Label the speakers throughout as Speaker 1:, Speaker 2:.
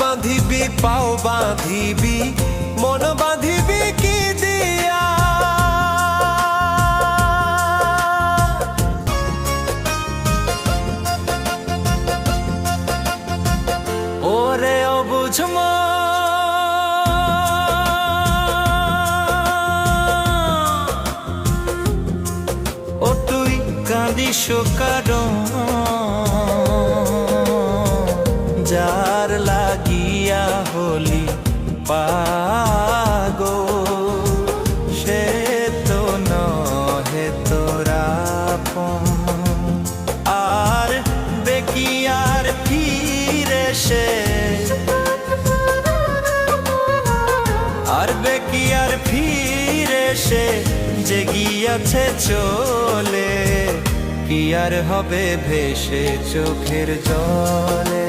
Speaker 1: বাঁধিবি পাও বাঁধিবি মন বাঁধিবি কি দিয়া? ওরে অবুঝম ও তুই কাঁদিস কারণ যার লাগিয়া হলি পাগো, সে তো নহে তোরা আর দেখি আর ফিরে সে। আর বেকি আর ফিরে সে। যে গিয়াছে চলে, কি আর হবে ভেসে চোখের জলে?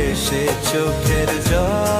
Speaker 1: ভেসে চোখের জলে।